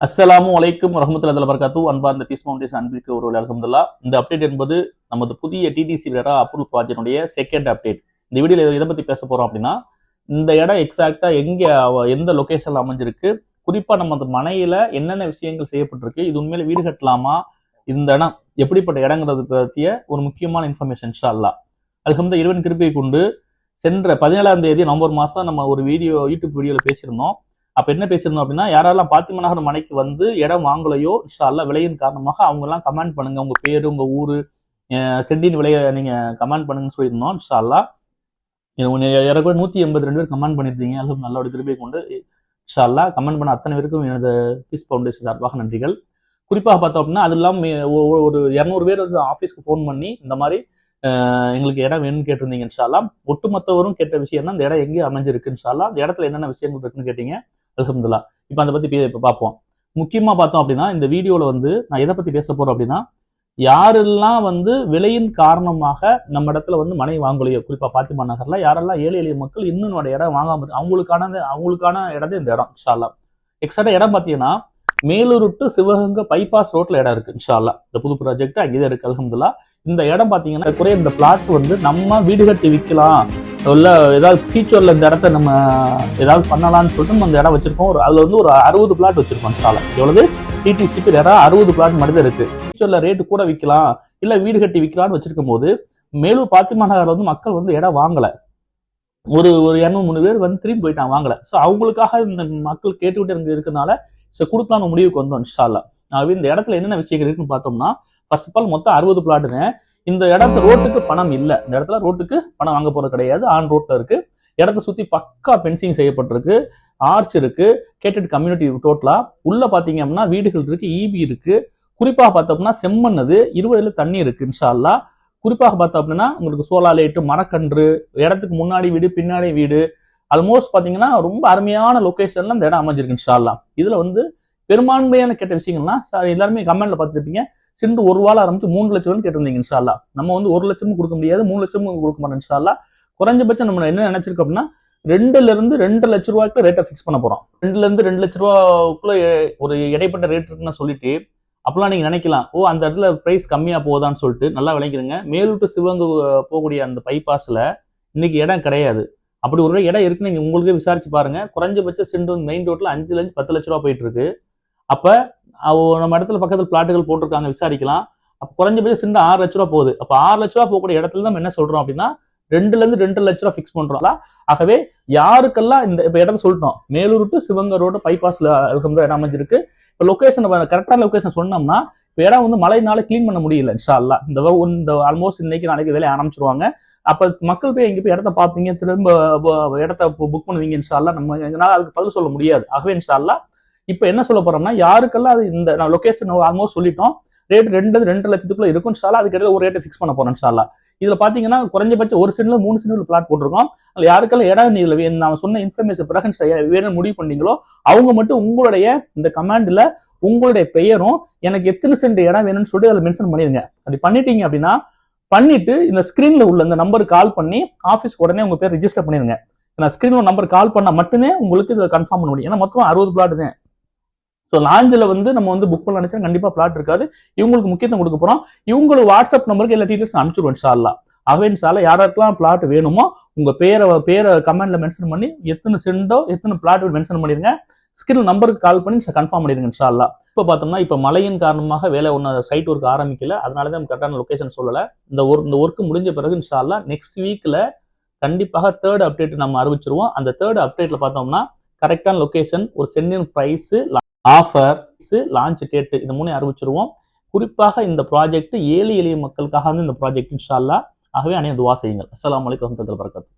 அஸ்ஸலாமு அலைக்கும் வரஹமத்துல்லாஹி வபரகாத்து அன்பார்ந்த பீஸ் ஃபவுண்டேஷன் அன்பிற்கு ஒரு அலமதுல்லா இந்த அப்டேட் என்பது நமது புதிய டிடிசி வேரா அப்ரூவ் ப்ராஜெக்டினுடைய செகண்ட் அப்டேட் இந்த வீடியோவில் எதை பற்றி பேச போகிறோம் அப்படின்னா இந்த இடம் எக்ஸாக்டாக எங்கே எந்த லொக்கேஷனில் அமைஞ்சிருக்கு குறிப்பாக நம்ம அந்த மனையில் என்னென்ன விஷயங்கள் செய்யப்பட்டிருக்கு இது உண்மையில வீடு கட்டலாமா இந்த இடம் எப்படிப்பட்ட இடங்கிறது பற்றிய ஒரு முக்கியமான இன்ஃபர்மேஷன் இன்ஷா அல்லா அதுக்கு இறைவன் கிருப்பையை கொண்டு சென்ற பதினேழாம் தேதி நவம்பர் மாதம் நம்ம ஒரு வீடியோ யூடியூப் வீடியோவில் பேசியிருந்தோம். அப்ப என்ன பேசியிருந்தோம் அப்படின்னா யாரெல்லாம் பாத்திமா நகர் மனைக்கு வந்து இடம் வாங்கலையோ இன்ஷால்லா விலையின் காரணமாக அவங்க எல்லாம் கமெண்ட் பண்ணுங்க. உங்க பேரு உங்க ஊரு அஹ் செட்டின் விலையை நீங்க கமெண்ட் பண்ணுங்கன்னு சொல்லியிருந்தோம் இன்ஷால்லா ஏறக்குறைய நூத்தி எண்பது ரெண்டு பேர் கமெண்ட் பண்ணியிருந்தீங்க. அதுவும் நல்ல ஒரு திருப்பி கொண்டு இன்ஷால்லா கமெண்ட் பண்ண அத்தனை பேருக்கும் எனது பீஸ் ஃபவுண்டேஷன் சார்பாக நன்றிகள். குறிப்பாக பார்த்தோம் அப்படின்னா அது இல்லாமல் ஒரு இரநூறு பேர் வந்து ஆஃபீஸ்க்கு ஃபோன் பண்ணி இந்த மாதிரி எங்களுக்கு இடம் வேணும்னு கேட்டிருந்தீங்க இன்ஷால்லாம் ஒட்டுமொத்தவரும் கேட்ட விஷயம்னா இந்த இடம் எங்கே அமைஞ்சிருக்கு இன்ஷால்லாம் அந்த இடத்துல என்னென்ன விஷயங்கள் இருக்குன்னு கேட்டீங்க. அலமதுல்லா இப்போ அதை பற்றி இப்போ பார்ப்போம். முக்கியமாக பார்த்தோம் அப்படின்னா இந்த வீடியோவில் வந்து நான் எதை பற்றி பேச போகிறோம் அப்படின்னா யாரெல்லாம் வந்து விலையின் காரணமாக நம்ம இடத்துல வந்து மனை வாங்கலையோ குறிப்பாக பாத்திமா நகரில் யாரெல்லாம் ஏழை எளிய மக்கள் இன்னும் இடம் வாங்காம இருக்கு அவங்களுக்கான அவங்களுக்கான இடம் இந்த இடம் இன்ஷால்லா எக்ஸாக்டாக இடம் பார்த்தீங்கன்னா மேலூர் டு சிவகங்கை பைபாஸ் ரோட்ல இடம் இருக்கு இன்ஷால்லா இந்த புது ப்ராஜெக்ட் அங்கே இருக்கு அலமதுல்லா இந்த இடம் பார்த்தீங்கன்னா குறைய இந்த பிளாட் வந்து நம்ம வீடு கட்டி விற்கலாம் உள்ள ஏதாவது ஃபியூச்சரில் இந்த இடத்த நம்ம ஏதாவது பண்ணலாம்னு சொல்லிட்டு நம்ம அந்த இடம் வச்சிருக்கோம். ஒரு அதில் வந்து ஒரு அறுபது பிளாட் வச்சிருக்கோம் சாலை எவ்வளவு? டிடிசிக்கு இடம் அறுபது பிளாட் மட்டும் தான் இருக்கு ஃபியூச்சரில் ரேட்டு கூட விற்கலாம் இல்லை வீடு கட்டி விற்கலாம்னு வச்சிருக்கும் போது மேலும் பாத்திமா நகர் வந்து மக்கள் வந்து இடம் வாங்கலை. ஒரு ஒரு இரநூறு மூணு பேர் வந்து திரும்பி போயிட்டாங்க வாங்கல. ஸோ அவங்களுக்காக இந்த மக்கள் கேட்டுக்கிட்டு இருக்கு இருக்கனால ஸோ கொடுக்கலாம்னு முடிவுக்கு வந்தோம் இன்ஷால்லா ஆகவே இந்த இடத்துல என்னென்ன விஷயங்கள் இருக்குன்னு பார்த்தோம்னா ஃபர்ஸ்ட் ஆஃப் ஆல் மொத்தம் அறுபது பிளாட்டுங்க இந்த இடத்து ரோட்டுக்கு பணம் இல்லை. இந்த இடத்துல ரோட்டுக்கு பணம் வாங்க போறது கிடையாது. ஆன் ரோட்ல இருக்கு. இடத்த சுத்தி பக்கா பென்சிங் செய்யப்பட்டிருக்கு. ஆர்ச் இருக்கு. கேட்டட் கம்யூனிட்டி டோட்டலா உள்ள பாத்தீங்க அப்படின்னா வீடுகள் இருக்கு. ஈபி இருக்கு. குறிப்பாக பார்த்தோம்னா செம்மண் அது இருபதுல தண்ணி இருக்கு இன்ஷால்லா குறிப்பாக பார்த்தோம் அப்படின்னா உங்களுக்கு சோலா லைட்டு மரக்கன்று இடத்துக்கு முன்னாடி வீடு பின்னாடி வீடு. ஆல்மோஸ்ட் பார்த்தீங்கன்னா ரொம்ப அருமையான லொக்கேஷன்ல இந்த இடம் அமைஞ்சிருக்கு இன்ஷால்லா இதுல வந்து பெரும்பான்மையான கேட்ட விஷயங்கள்லாம் எல்லாருமே கமெண்ட்ல பார்த்துருப்பீங்க. சிண்டு ஒரு வாழ ஆரம்பிச்சு மூணு லட்சம் கேட்டிருந்தீங்க இன்ஷால்லா நம்ம வந்து ஒரு லட்சமும் கொடுக்க முடியாது மூணு லட்சமும் கொடுக்க மாட்டோம் இன்ஷால்லா குறைஞ்சபட்சம் நம்ம என்ன நினைச்சிருக்கோம் அப்படின்னா ரெண்டுல இருந்து ரெண்டு லட்ச ரூபாய்க்கு ரேட்டை ஃபிக்ஸ் பண்ண போறோம். ரெண்டுல இருந்து ரெண்டு லட்ச ரூபாய்க்குள்ள ஒரு இடைப்பட்ட ரேட் இருக்குன்னு சொல்லிட்டு அப்பெல்லாம் நீங்க நினைக்கலாம் ஓ அந்த இடத்துல பிரைஸ் கம்மியா போகுதான்னு சொல்லிட்டு நல்லா விளங்கிருங்க. மேலூட்டு சிவகங்கை போகக்கூடிய அந்த பைபாஸ்ல இன்னைக்கு இடம் கிடையாது. அப்படி ஒரு இடம் இருக்குன்னு நீங்க உங்களுக்கே விசாரிச்சு பாருங்க. குறைஞ்சபட்ச செண்டு மெயின் ரோட்ல அஞ்சுல இருந்து பத்து லட்ச ரூபா போயிட்டு இருக்கு. அப்ப நம்ம இடத்துல பக்கத்தில் பிளாட்டுகள் போட்டிருக்காங்க விசாரிக்கலாம். அப்போ குறைஞ்சபட்சம் சின்ன ஆறு லட்ச ரூபா போகுது. அப்போ ஆறு லட்ச ரூபா போகக்கூடிய இடத்துல நம்ம என்ன சொல்றோம் அப்படின்னா ரெண்டுலேருந்து ரெண்டு லட்ச ரூபா ஃபிக்ஸ் பண்றோம். ஆகவே யாருக்கெல்லாம் இந்த இப்போ இடத்த சொல்லிட்டோம். மேலூர் டு சிவகங்கை ரோடு பைபாஸ்ல இடம் அமைஞ்சிருக்கு. இப்போ லொக்கேஷன் கரெக்டான லொக்கேஷன் சொன்னோம்னா இப்போ இடம் வந்து மழைனால க்ளீன் பண்ண முடியல இன்ஷால்ல இந்த இந்த ஆல்மோஸ்ட் இன்னைக்கு நாளைக்கு வேலையை ஆரம்பிச்சிருவாங்க. அப்போ மக்கள் போய் எங்கே போய் இடத்த பார்ப்பீங்க திரும்ப இடத்த புக் பண்ணுவீங்க இன்ஷால்லாம் நம்ம எங்களால அதுக்கு பதில் சொல்ல முடியாது. ஆகவே இன்ஷா இப்போ என்ன சொல்ல போறோம்னா யாருக்கெல்லாம் அது இந்த நான் லொக்கேஷன் ஆல்மோஸ்ட் சொல்லிட்டோம். ரேட் ரெண்டு ரெண்டு லட்சத்துக்குள்ள இருக்கும். ஷாலா அதுக்கு இடையில ஒரு ரேட்டை ஃபிக்ஸ் பண்ண போறோம் இன்ஷால்லா இதுல பாத்தீங்கன்னா குறைஞ்சபட்சம் ஒரு சென்ட்ல மூணு சென்ட்ல பிளாட் போட்டிருக்கோம். அதுல யாருக்கெல்லாம் இடம் இதுல நான் சொன்ன இன்ஃபர்மேஷன் பிரகன்ஸ் வேணும் முடிவு பண்ணீங்களோ அவங்க மட்டும் உங்களுடைய இந்த கமாண்ட்ல உங்களுடைய பெயரும் எனக்கு எத்தனை சென்ட் இடம் வேணும்னு சொல்லிட்டு அதில் மென்ஷன் பண்ணிருங்க. அப்படி பண்ணிட்டீங்க அப்படின்னா பண்ணிட்டு இந்த ஸ்கிரீன்ல உள்ள இந்த நம்பருக்கு கால் பண்ணி ஆஃபீஸ்க்கு உடனே உங்க பேர் ரிஜிஸ்டர் பண்ணிருங்க. நான் ஸ்கிரீன்ல நம்பர் கால் பண்ணா மட்டுமே உங்களுக்கு இதை கன்ஃபார்ம் பண்ண முடியும். ஏன்னா மொத்தம் அறுபது பிளாட் தான் ஸோ லாஞ்சில் வந்து நம்ம வந்து புக் பண்ண நினைச்சா கண்டிப்பாக பிளாட் இருக்காது. இவங்களுக்கு முக்கியத்துவம் கொடுக்க போகிறோம் இவங்களுக்கு வாட்ஸ்அப் நம்பருக்கு எல்லா டீட்டெயில்ஸ் அனுப்பிச்சிடுவோம் சார்லாம் ஆகவே இன்ஷால்லா யாருக்கெல்லாம் பிளாட் வேணுமோ உங்க பேரை பேரை கமெண்ட்ல மென்ஷன் பண்ணி எத்தனை சென்டோ எத்தனை பிளாட் மென்ஷன் பண்ணிருங்க. ஸ்கில் நம்பருக்கு கால் பண்ணி கன்ஃபார்ம் பண்ணிடுங்க இன்ஷால்லா இப்போ பார்த்தோம்னா இப்போ மழையின் காரணமாக வேலை ஒன்று சைட் ஒர்க் ஆரம்பிக்கல. அதனால தான் கரெக்டான லொக்கேஷன் சொல்லலை. இந்த ஒர்க் இந்த ஒர்க் முடிஞ்ச பிறகு இன்ஷால்லா நெக்ஸ்ட் வீக்கில் கண்டிப்பாக தேர்ட் அப்டேட் நம்ம அறிவிச்சிருவோம். அந்த தேர்ட் அப்டேட்டில் பார்த்தோம்னா கரெக்டான லொக்கேஷன் ஒரு சென்னின் ப்ரைஸு ஆஃபர் லான்ச் டேட்டு இது மூணு அறிவிச்சிருவோம். குறிப்பாக இந்த ப்ராஜெக்ட் ஏழை எளிய மக்களுக்காக வந்து இந்த ப்ராஜெக்ட் இன்ஷால்லா ஆகவே அனைவரும் துவா செய்யுங்கள். அஸ்லாம் வலைக்கம் வரமத்துல வபரகாத்துஹு